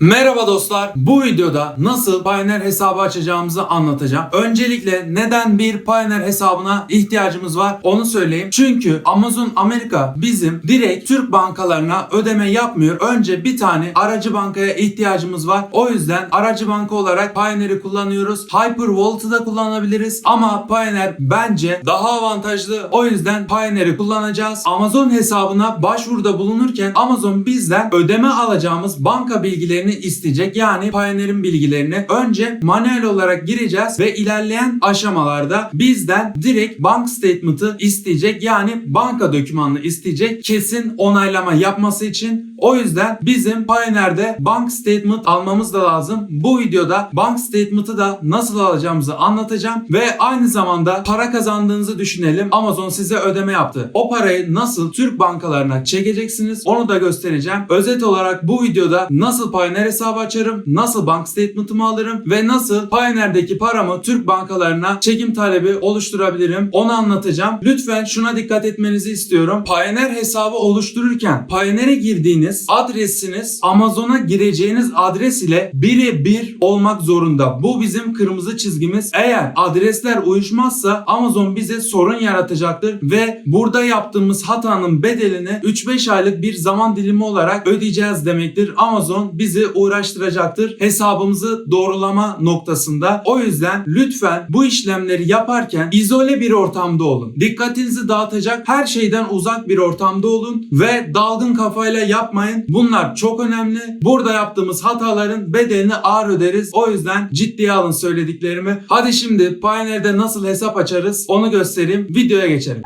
Merhaba dostlar. Bu videoda nasıl Pioneer hesabı açacağımızı anlatacağım. Öncelikle neden bir Pioneer hesabına ihtiyacımız var onu söyleyeyim. Çünkü Amazon Amerika bizim direkt Türk bankalarına ödeme yapmıyor. Önce bir tane aracı bankaya ihtiyacımız var. O yüzden aracı banka olarak Pioneer'i kullanıyoruz. Hyper Wallet'ı da kullanabiliriz. Ama Pioneer bence daha avantajlı. O yüzden Pioneer'i kullanacağız. Amazon hesabına başvuruda bulunurken Amazon bizden ödeme alacağımız banka bilgilerini isteyecek. Yani Pioneer'in bilgilerini önce manuel olarak gireceğiz ve ilerleyen aşamalarda bizden direkt bank statement'ı isteyecek. Yani banka dokümanını isteyecek. Kesin onaylama yapması için. O yüzden bizim Pioneer'de bank statement almamız da lazım. Bu videoda bank statement'ı da nasıl alacağımızı anlatacağım ve aynı zamanda para kazandığınızı düşünelim. Amazon size ödeme yaptı. O parayı nasıl Türk bankalarına çekeceksiniz onu da göstereceğim. Özet olarak bu videoda nasıl Pioneer hesabı açarım, nasıl bank statement'ımı alırım ve nasıl Pioneer'deki paramı Türk bankalarına çekim talebi oluşturabilirim onu anlatacağım. Lütfen şuna dikkat etmenizi istiyorum. Pioneer hesabı oluştururken Pioneer'e girdiğiniz adresiniz Amazon'a gireceğiniz adres ile birebir olmak zorunda. Bu bizim kırmızı çizgimiz. Eğer adresler uyuşmazsa Amazon bize sorun yaratacaktır ve burada yaptığımız hatanın bedelini 3-5 aylık bir zaman dilimi olarak ödeyeceğiz demektir. Amazon bizi uğraştıracaktır hesabımızı doğrulama noktasında. O yüzden lütfen bu işlemleri yaparken izole bir ortamda olun. Dikkatinizi dağıtacak her şeyden uzak bir ortamda olun ve dalgın kafayla yapmayın. Bunlar çok önemli. Burada yaptığımız hataların bedelini ağır öderiz. O yüzden ciddiye alın söylediklerimi. Hadi şimdi Pioneer'de nasıl hesap açarız onu göstereyim. Videoya geçelim.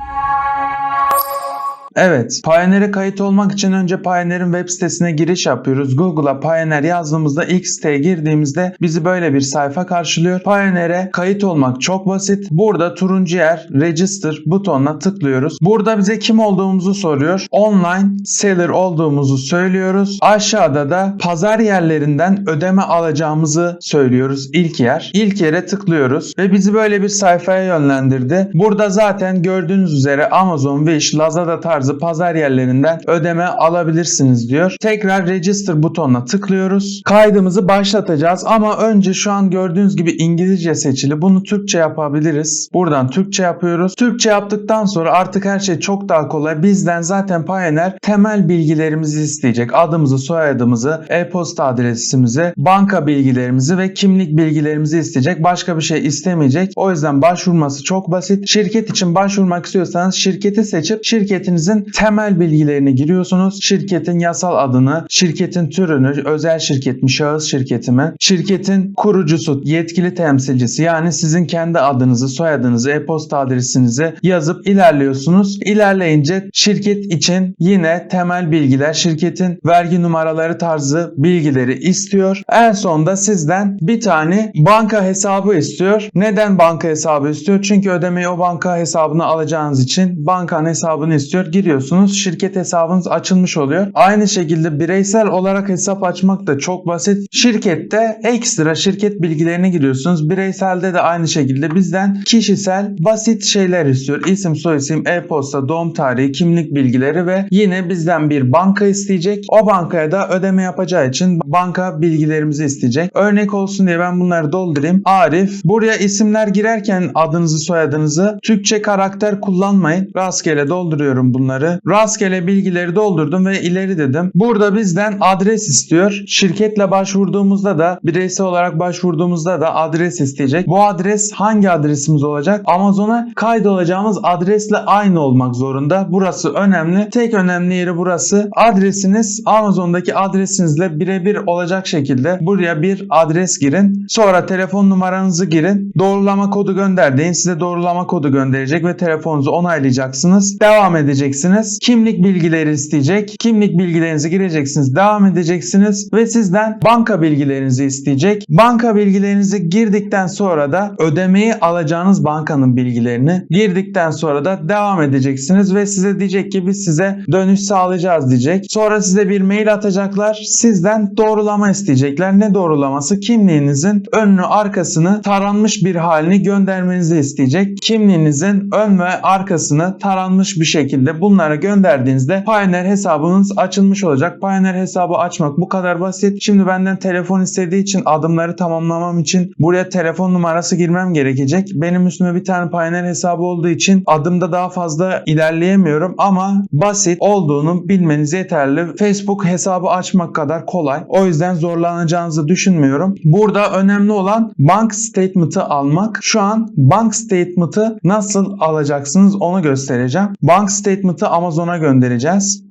Evet, Pioneer'e kayıt olmak için önce Pioneer'in web sitesine giriş yapıyoruz. Google'a Pioneer yazdığımızda ilk siteye girdiğimizde bizi böyle bir sayfa karşılıyor. Pioneer'e kayıt olmak çok basit. Burada turuncu yer Register butonuna tıklıyoruz. Burada bize kim olduğumuzu soruyor. Online seller olduğumuzu söylüyoruz. Aşağıda da pazar yerlerinden ödeme alacağımızı söylüyoruz. İlk yer. İlk yere tıklıyoruz ve bizi böyle bir sayfaya yönlendirdi. Burada zaten gördüğünüz üzere Amazon, Wish, Lazada tarzı pazar yerlerinden ödeme alabilirsiniz diyor. Tekrar register butonuna tıklıyoruz. Kaydımızı başlatacağız ama önce şu an gördüğünüz gibi İngilizce seçili. Bunu Türkçe yapabiliriz. Buradan Türkçe yapıyoruz. Türkçe yaptıktan sonra artık her şey çok daha kolay. Bizden zaten Pioneer temel bilgilerimizi isteyecek. Adımızı, soyadımızı, e-posta adresimizi, banka bilgilerimizi ve kimlik bilgilerimizi isteyecek. Başka bir şey istemeyecek. O yüzden başvurması çok basit. Şirket için başvurmak istiyorsanız şirketi seçip şirketinizin temel bilgilerini giriyorsunuz. Şirketin yasal adını, şirketin türünü, özel şirket mi, şahıs şirketi mi, şirketin kurucusu, yetkili temsilcisi yani sizin kendi adınızı, soyadınızı, e-posta adresinizi yazıp ilerliyorsunuz. İlerleyince şirket için yine temel bilgiler, şirketin vergi numaraları tarzı bilgileri istiyor. En sonda sizden bir tane banka hesabı istiyor. Neden banka hesabı istiyor? Çünkü ödemeyi o banka hesabına alacağınız için bankanın hesabını istiyor. Giriyorsunuz. Şirket hesabınız açılmış oluyor. Aynı şekilde bireysel olarak hesap açmak da çok basit. Şirkette ekstra şirket bilgilerini giriyorsunuz. Bireyselde de aynı şekilde bizden kişisel basit şeyler istiyor. İsim, soyisim, e-posta, doğum tarihi, kimlik bilgileri ve yine bizden bir banka isteyecek. O bankaya da ödeme yapacağı için banka bilgilerimizi isteyecek. Örnek olsun diye ben bunları doldurayım. Arif. Buraya isimler girerken adınızı, soyadınızı Türkçe karakter kullanmayın. Rastgele dolduruyorum bunları. Rastgele bilgileri doldurdum ve ileri dedim. Burada bizden adres istiyor. Şirketle başvurduğumuzda da bireysel olarak başvurduğumuzda da adres isteyecek. Bu adres hangi adresimiz olacak? Amazon'a kaydolacağımız adresle aynı olmak zorunda. Burası önemli. Tek önemli yeri burası. Adresiniz Amazon'daki adresinizle birebir olacak şekilde buraya bir adres girin. Sonra telefon numaranızı girin. Doğrulama kodu gönder deyin. Size doğrulama kodu gönderecek ve telefonunuzu onaylayacaksınız. Devam edeceksiniz. Kimlik bilgileri isteyecek. Kimlik bilgilerinizi gireceksiniz. Devam edeceksiniz ve sizden banka bilgilerinizi isteyecek. Banka bilgilerinizi girdikten sonra da ödemeyi alacağınız bankanın bilgilerini girdikten sonra da devam edeceksiniz ve size diyecek ki biz size dönüş sağlayacağız diyecek. Sonra size bir mail atacaklar. Sizden doğrulama isteyecekler. Ne doğrulaması? Kimliğinizin önünü arkasını taranmış bir halini göndermenizi isteyecek. Kimliğinizin ön ve arkasını taranmış bir şekilde bu bunlara gönderdiğinizde Pioneer hesabınız açılmış olacak. Pioneer hesabı açmak bu kadar basit. Şimdi benden telefon istediği için adımları tamamlamam için buraya telefon numarası girmem gerekecek. Benim üstüme bir tane Pioneer hesabı olduğu için adımda daha fazla ilerleyemiyorum ama basit olduğunu bilmeniz yeterli. Facebook hesabı açmak kadar kolay. O yüzden zorlanacağınızı düşünmüyorum. Burada önemli olan bank statement'ı almak. Şu an bank statement'ı nasıl alacaksınız onu göstereceğim. Bank statement'ı Amazon'a göndereceğiz.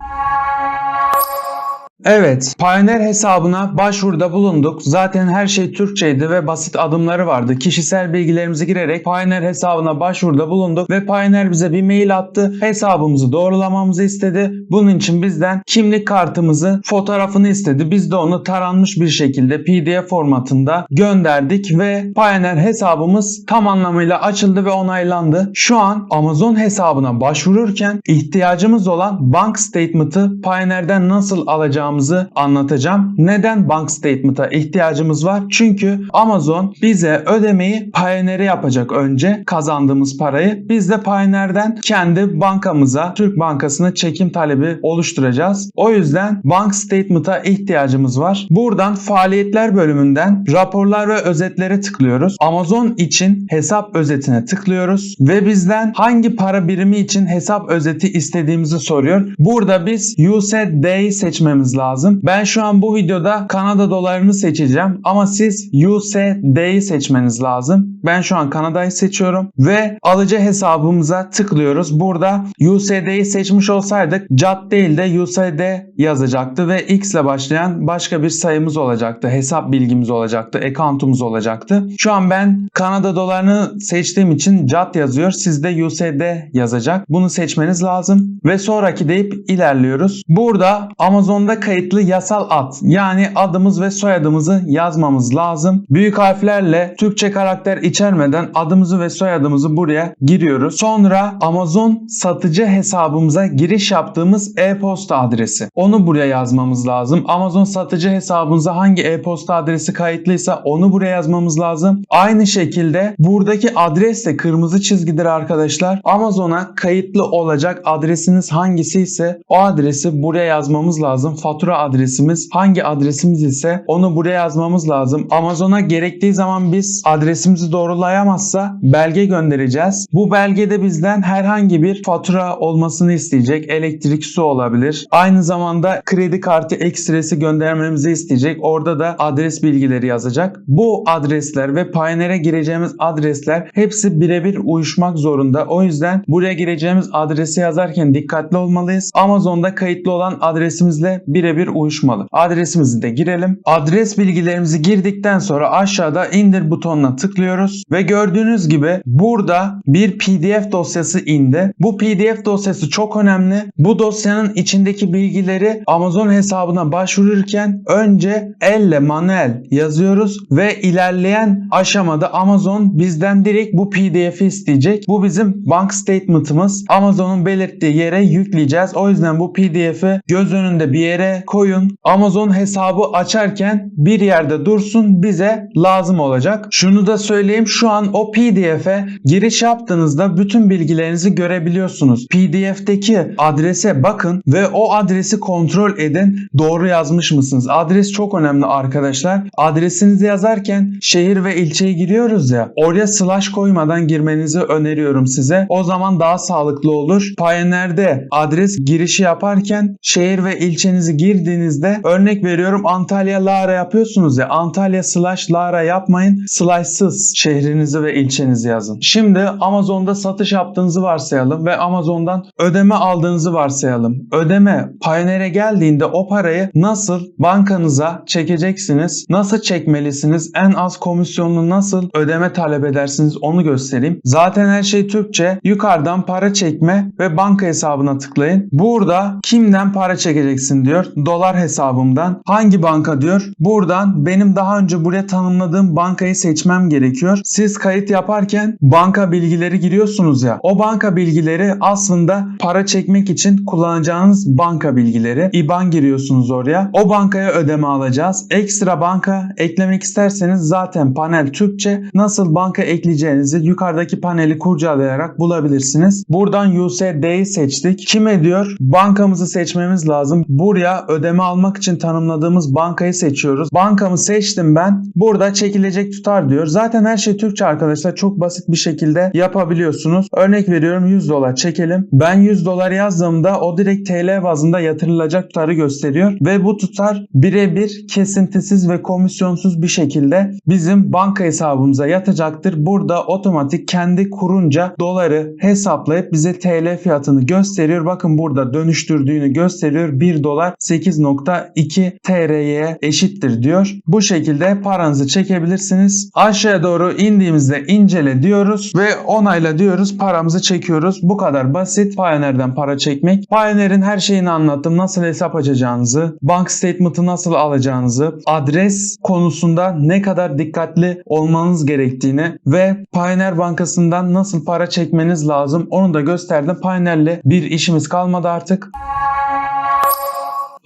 Evet, Pioneer hesabına başvuruda bulunduk. Zaten her şey Türkçeydi ve basit adımları vardı. Kişisel bilgilerimizi girerek Pioneer hesabına başvuruda bulunduk ve Pioneer bize bir mail attı. Hesabımızı doğrulamamızı istedi. Bunun için bizden kimlik kartımızı, fotoğrafını istedi. Biz de onu taranmış bir şekilde PDF formatında gönderdik ve Pioneer hesabımız tam anlamıyla açıldı ve onaylandı. Şu an Amazon hesabına başvururken ihtiyacımız olan bank statement'ı Pioneer'den nasıl alacağımızı anlatacağım. Neden bank statement'a ihtiyacımız var? Çünkü Amazon bize ödemeyi Pioneer'e yapacak önce kazandığımız parayı. Biz de Pioneer'den kendi bankamıza, Türk Bankası'na çekim talebi oluşturacağız. O yüzden bank statement'a ihtiyacımız var. Buradan faaliyetler bölümünden raporlar ve özetlere tıklıyoruz. Amazon için hesap özetine tıklıyoruz ve bizden hangi para birimi için hesap özeti istediğimizi soruyor. Burada biz USD'yi seçmemiz lazım. Ben şu an bu videoda Kanada dolarını seçeceğim ama siz USD'yi seçmeniz lazım. Ben şu an Kanada'yı seçiyorum ve alıcı hesabımıza tıklıyoruz. Burada USD'yi seçmiş olsaydık CAD değil de USD yazacaktı ve X ile başlayan başka bir sayımız olacaktı. Hesap bilgimiz olacaktı. Account'umuz olacaktı. Şu an ben Kanada dolarını seçtiğim için CAD yazıyor. Sizde USD yazacak. Bunu seçmeniz lazım ve sonraki deyip ilerliyoruz. Burada Amazon'da kayıtlı yasal ad yani adımız ve soyadımızı yazmamız lazım. Büyük harflerle Türkçe karakter içermeden adımızı ve soyadımızı buraya giriyoruz. Sonra Amazon satıcı hesabımıza giriş yaptığımız e-posta adresi. Onu buraya yazmamız lazım. Amazon satıcı hesabınıza hangi e-posta adresi kayıtlıysa onu buraya yazmamız lazım. Aynı şekilde buradaki adres de kırmızı çizgidir arkadaşlar. Amazon'a kayıtlı olacak adresiniz hangisi ise o adresi buraya yazmamız lazım. Fatura adresimiz hangi adresimiz ise onu buraya yazmamız lazım. Amazon'a gerektiği zaman biz adresimizi doğrulayamazsa belge göndereceğiz. Bu belgede bizden herhangi bir fatura olmasını isteyecek. Elektrik, su olabilir. Aynı zamanda kredi kartı ekstresi göndermemizi isteyecek. Orada da adres bilgileri yazacak. Bu adresler ve Pioneer'e gireceğimiz adresler hepsi birebir uyuşmak zorunda. O yüzden buraya gireceğimiz adresi yazarken dikkatli olmalıyız. Amazon'da kayıtlı olan adresimizle birebir uyuşmalı. Adresimizi de girelim. Adres bilgilerimizi girdikten sonra aşağıda indir butonuna tıklıyoruz ve gördüğünüz gibi burada bir PDF dosyası indi. Bu PDF dosyası çok önemli. Bu dosyanın içindeki bilgileri Amazon hesabına başvururken önce elle manuel yazıyoruz ve ilerleyen aşamada Amazon bizden direkt bu PDF'i isteyecek. Bu bizim bank statement'ımız. Amazon'un belirttiği yere yükleyeceğiz. O yüzden bu PDF'i göz önünde bir yere koyun. Amazon hesabı açarken bir yerde dursun bize lazım olacak. Şunu da söyleyeyim şu an o PDF'e giriş yaptığınızda bütün bilgilerinizi görebiliyorsunuz. PDF'deki adrese bakın ve o adresi kontrol edin. Doğru yazmış mısınız? Adres çok önemli arkadaşlar. Adresinizi yazarken şehir ve ilçeyi giriyoruz ya. Oraya slash koymadan girmenizi öneriyorum size. O zaman daha sağlıklı olur. Pioneer'de adres girişi yaparken şehir ve ilçenizi girdiğinizde örnek veriyorum Antalya Lara yapıyorsunuz ya. Antalya slash Lara yapmayın. Slash'sız şehrinizi ve ilçenizi yazın. Şimdi Amazon'da satış yaptığınızı varsayalım ve Amazon'dan ödeme aldığınızı varsayalım. Ödeme Pioneer'e geldiğinde o parayı nasıl bankanıza çekeceksiniz? Nasıl çekmelisiniz? En az komisyonlu nasıl ödeme talep edersiniz onu göstereyim. Zaten her şey Türkçe. Yukarıdan para çekme ve banka hesabına tıklayın. Burada kimden para çekeceksin diyor. Dolar hesabımdan. Hangi banka diyor? Buradan benim daha önce buraya tanımladığım bankayı seçmem gerekiyor. Siz kayıt yaparken banka bilgileri giriyorsunuz ya. O banka bilgileri aslında para çekmek için kullanacağınız banka bilgileri. IBAN giriyorsunuz oraya. O bankaya ödeme alacağız. Ekstra banka eklemek isterseniz zaten panel Türkçe. Nasıl banka ekleyeceğinizi yukarıdaki paneli kurcalayarak bulabilirsiniz. Buradan USD'yi seçtik. Kime diyor? Bankamızı seçmemiz lazım. Buraya ödeme almak için tanımladığımız bankayı seçiyoruz. Bankamı seçtim ben. Burada çekilecek tutar diyor. Zaten her şey Türkçe arkadaşlar. Çok basit bir şekilde yapabiliyorsunuz. Örnek veriyorum 100 dolar çekelim. Ben 100 dolar yazdığımda o direkt TL bazında yatırılacak tutarı gösteriyor. Ve bu tutar birebir kesintisiz ve komisyonsuz bir şekilde bizim banka hesabımıza yatacaktır. Burada otomatik kendi kurunca doları hesaplayıp bize TL fiyatını gösteriyor. Bakın burada dönüştürdüğünü gösteriyor. 1 dolar 8.2 TL'ye eşittir diyor. Bu şekilde paranızı çekebilirsiniz. Aşağıya doğru indiğimizde incele diyoruz ve onayla diyoruz. Paramızı çekiyoruz. Bu kadar basit. Pioneer'den para çekmek. Pioneer'in her şeyini anlattım. Nasıl hesap açacağınızı, bank statement'ı nasıl alacağınızı, adres konusunda ne kadar dikkatli olmanız gerektiğini ve Pioneer Bankası'ndan nasıl para çekmeniz lazım onu da gösterdim. Pioneer'le bir işimiz kalmadı artık.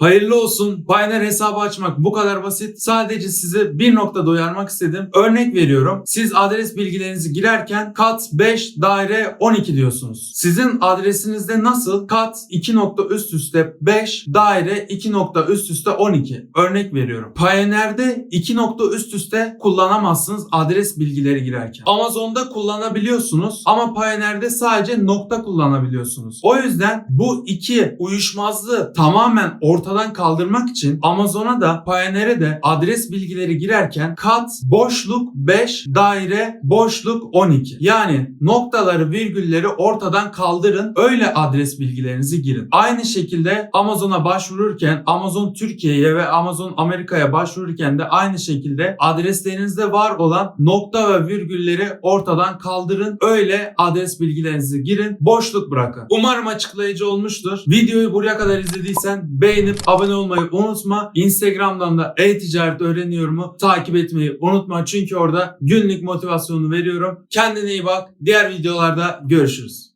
Hayırlı olsun. Pioneer hesabı açmak bu kadar basit. Sadece sizi bir noktada uyarmak istedim. Örnek veriyorum. Siz adres bilgilerinizi girerken kat 5 daire 12 diyorsunuz. Sizin adresinizde nasıl kat 2 nokta üst üste 5 daire 2 nokta üst üste 12. Örnek veriyorum. Pioneer'de 2 nokta üst üste kullanamazsınız adres bilgileri girerken. Amazon'da kullanabiliyorsunuz ama Pioneer'de sadece nokta kullanabiliyorsunuz. O yüzden bu iki uyuşmazlığı tamamen ortadan kaldırmak için Amazon'a da Pioneer'e de adres bilgileri girerken kat boşluk 5 daire boşluk 12. Yani noktaları virgülleri ortadan kaldırın öyle adres bilgilerinizi girin. Aynı şekilde Amazon'a başvururken Amazon Türkiye'ye ve Amazon Amerika'ya başvururken de aynı şekilde adreslerinizde var olan nokta ve virgülleri ortadan kaldırın. Öyle adres bilgilerinizi girin. Boşluk bırakın. Umarım açıklayıcı olmuştur. Videoyu buraya kadar izlediysen beğenip abone olmayı unutma. Instagram'dan da e-ticaret öğreniyorumu takip etmeyi unutma. Çünkü orada günlük motivasyonu veriyorum. Kendine iyi bak. Diğer videolarda görüşürüz.